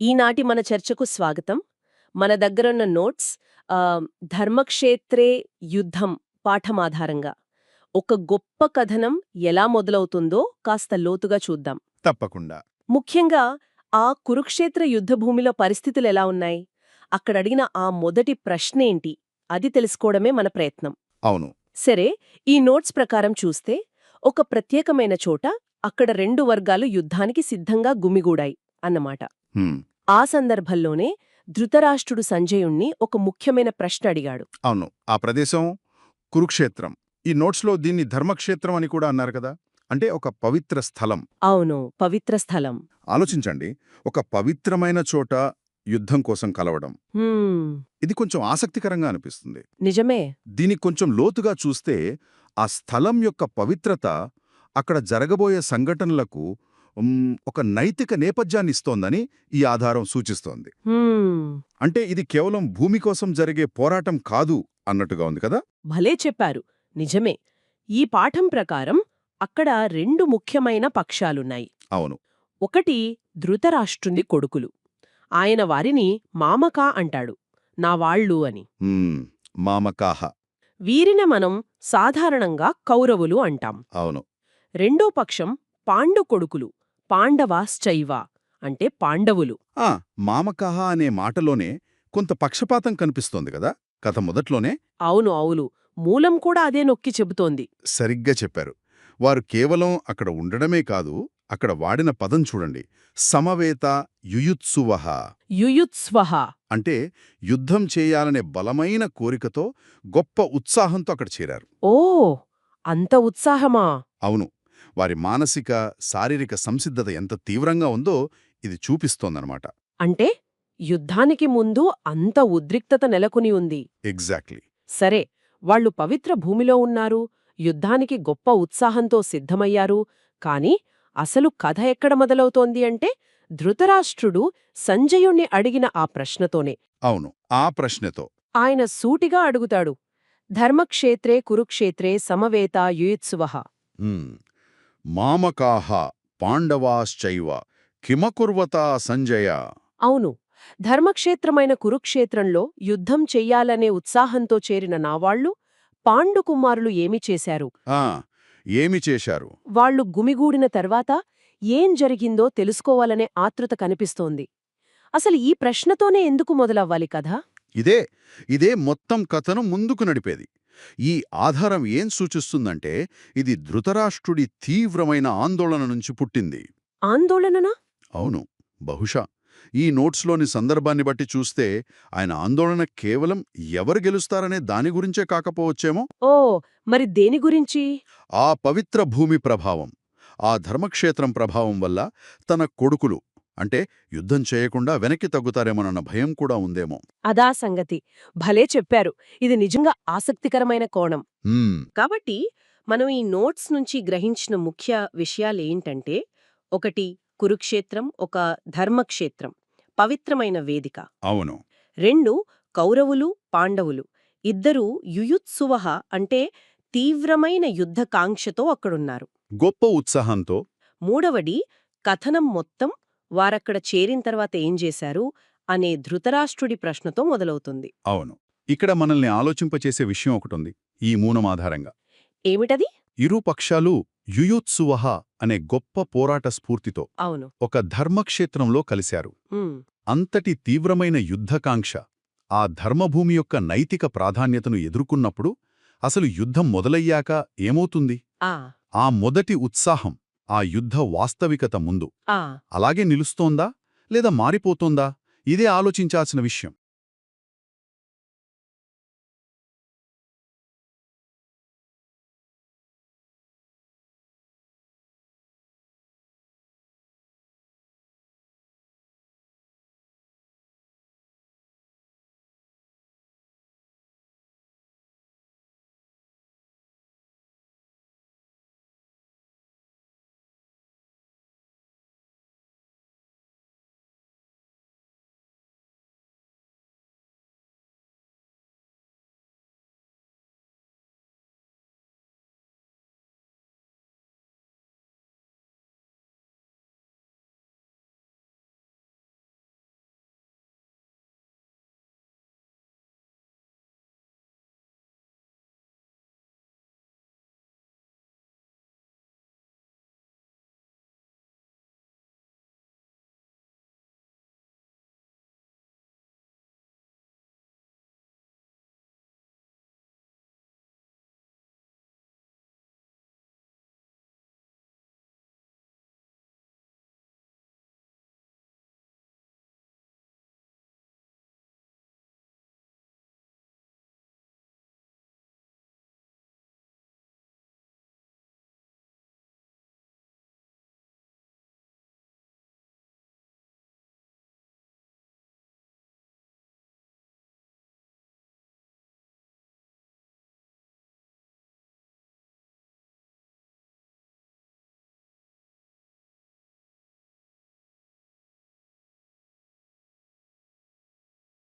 ఈనాటి మన చర్చకు స్వాగతం. మన దగ్గరున్న నోట్స్ ధర్మక్షేత్రే యుద్ధం పాఠమాధారంగా. ఒక గొప్ప కథనం ఎలా మొదలవుతుందో కాస్త లోతుగా చూద్దాం. తప్పకుండా. ముఖ్యంగా ఆ కురుక్షేత్ర యుద్ధభూమిలో పరిస్థితులు ఎలా ఉన్నాయి? అక్కడడిగిన ఆ మొదటి ప్రశ్నేంటి అది తెలుసుకోవడమే మన ప్రయత్నం. అవును. సరే ఈ నోట్స్ ప్రకారం చూస్తే ఒక ప్రత్యేకమైన చోట అక్కడ రెండు వర్గాలు యుద్ధానికి సిద్ధంగా గుమిగూడాయి అన్నమాట. ఆ సందర్భంలోనే ధృతరాష్ట్రుడు సంజయుణ్ణి ఒక ముఖ్యమైన ప్రశ్న అడిగాడు. అవును. ఆ ప్రదేశం కురుక్షేత్రం. ఈ నోట్స్లో దీన్ని ధర్మక్షేత్రం అని కూడా అన్నారు కదా? అంటే ఒక పవిత్ర స్థలం. అవును. పవిత్ర స్థలం. ఆలోచించండి. ఒక పవిత్రమైన చోట యుద్ధం కోసం కలవడం. ఇది కొంచెం ఆసక్తికరంగా అనిపిస్తుంది. నిజమే. దీనికి కొంచెం లోతుగా చూస్తే ఆ స్థలం యొక్క పవిత్రత అక్కడ జరగబోయే సంఘటనలకు ఒక నైతిక నేపథ్యాన్ని ఇస్తోందని ఈ ఆధారం సూచిస్తోంది. అంటే ఇది కేవలం భూమి కోసం జరిగే పోరాటం కాదు అన్నట్టుగా ఉంది కదా? భలే చెప్పారు. నిజమే. ఈ పాఠం ప్రకారం అక్కడ రెండు ముఖ్యమైన పక్షాలున్నాయి. అవును. ఒకటి ధృతరాష్ట్రుని కొడుకులు. ఆయన వారిని మామకా అంటాడు. నా వాళ్ళు అని. మామకాహ. వీరిని మనం సాధారణంగా కౌరవులు అంటాం. అవును. రెండో పక్షం పాండు కొడుకులు. పాండవాశ్చైవ అంటే పాండవులు. ఆ మామకాహ అనే మాటలోనే కొంత పక్షపాతం కనిపిస్తోంది కదా కథ మొదట్లోనే? అవును అవును. మూలం కూడా అదే నొక్కి చెబుతోంది. సరిగ్గా చెప్పారు. వారు కేవలం అక్కడ ఉండడమే కాదు అక్కడ వాడిన పదం చూడండి. సమవేత యుయుత్సువహ యుయుత్స్వహ అంటే యుద్ధం చేయాలనే బలమైన కోరికతో గొప్ప ఉత్సాహంతో అక్కడ చేరారు. ఓ అంత ఉత్సాహమా? అవును. వారి మానసిక శారీరక సంసిద్ధత ఎంత తీవ్రంగా ఉందో ఇది చూపిస్తోందనమాట. అంటే యుద్ధానికి ముందు అంత ఉద్రిక్తత నెలకొని ఉంది. ఎగ్జాక్ట్లీ. సరే వాళ్ళు పవిత్ర భూమిలో ఉన్నారు యుద్ధానికి గొప్ప ఉత్సాహంతో సిద్ధమయ్యారు కాని అసలు కథ ఎక్కడ మొదలవుతోంది అంటే ధృతరాష్ట్రుడు సంజయుణ్ణి అడిగిన ఆ ప్రశ్నతోనే. అవును ఆ ప్రశ్నతో. ఆయన సూటిగా అడుగుతాడు ధర్మక్షేత్రే కురుక్షేత్రే సమవేత యుయుత్సువః. "ఉమ్, మామకాహ పాండవాశ్చైవ కిమకుర్వతా సంజయ. అవును ధర్మక్షేత్రమైన కురుక్షేత్రంలో యుద్ధం చెయ్యాలనే ఉత్సాహంతో చేరిన నావాళ్ళు పాండుకుమారులు ఏమి చేశారు? ఆ ఏమి చేశారు? వాళ్ళు గుమిగూడిన తర్వాత ఏం జరిగిందో తెలుసుకోవాలనే ఆతృత కనిపిస్తోంది. అసలు ఈ ప్రశ్నతోనే ఎందుకు మొదలవ్వాలి కథ? ఇదే ఇదే మొత్తం కథను ముందుకు నడిపేది. ఈ ఆధారం ఏం సూచిస్తుందంటే ఇది ధృతరాష్ట్రుడి తీవ్రమైన ఆందోళన నుంచి పుట్టింది. ఆందోళననా? అవును. బహుశా. ఈ నోట్స్లోని సందర్భాన్ని బట్టి చూస్తే ఆయన ఆందోళన కేవలం ఎవరు గెలుస్తారనే దాని గురించే కాకపోవచ్చేమో? ఓ మరి దేని గురించి? ఆ పవిత్ర భూమి ప్రభావం ఆ ధర్మక్షేత్రం ప్రభావం వల్ల తన కొడుకులు అంటే యుద్ధం చేయకుండా వెనక్కి తగ్గుతారేమోనన్న భయం కూడా ఉందేమో. అదా సంగతి. భలే చెప్పారు. ఇది నిజంగా ఆసక్తికరమైన కోణం. కాబట్టి మనం ఈ నోట్స్ నుంచి గ్రహించిన ముఖ్య విషయాలేంటంటే ఒకటి కురుక్షేత్రం ఒక ధర్మక్షేత్రం పవిత్రమైన వేదిక. అవును. రెండు కౌరవులు పాండవులు. ఇద్దరూ యుయుత్సువహ అంటే తీవ్రమైన యుద్ధకాంక్షతో అక్కడున్నారు. గొప్ప ఉత్సాహంతో. మూడవది కథనం మొత్తం వారక్కడ చేరిన తర్వాత ఏం చేశారు అనే ధృతరాష్ట్రుడి ప్రశ్నతో మొదలవుతుంది. అవును. ఇక్కడ మనల్ని ఆలోచింపచేసే విషయం ఒకటుంది ఈ మూనం ఆధారంగా. ఏమిటది? ఇరు పక్షాలు యుయుత్సువహ అనే గొప్ప పోరాట స్ఫూర్తితో అవును. ఒక ధర్మక్షేత్రంలో కలిశారు. అంతటి తీవ్రమైన యుద్ధకాంక్ష ఆ ధర్మభూమి యొక్క నైతిక ప్రాధాన్యతను ఎదుర్కొన్నప్పుడు అసలు యుద్ధం మొదలయ్యాక ఏమవుతుంది? ఆ మొదటి ఉత్సాహం ఆ యుద్ధ వాస్తవికత ముందు. అలాగే నిలుస్తోందా లేదా మారిపోతోందా? ఇదే ఆలోచించాల్సిన విషయం.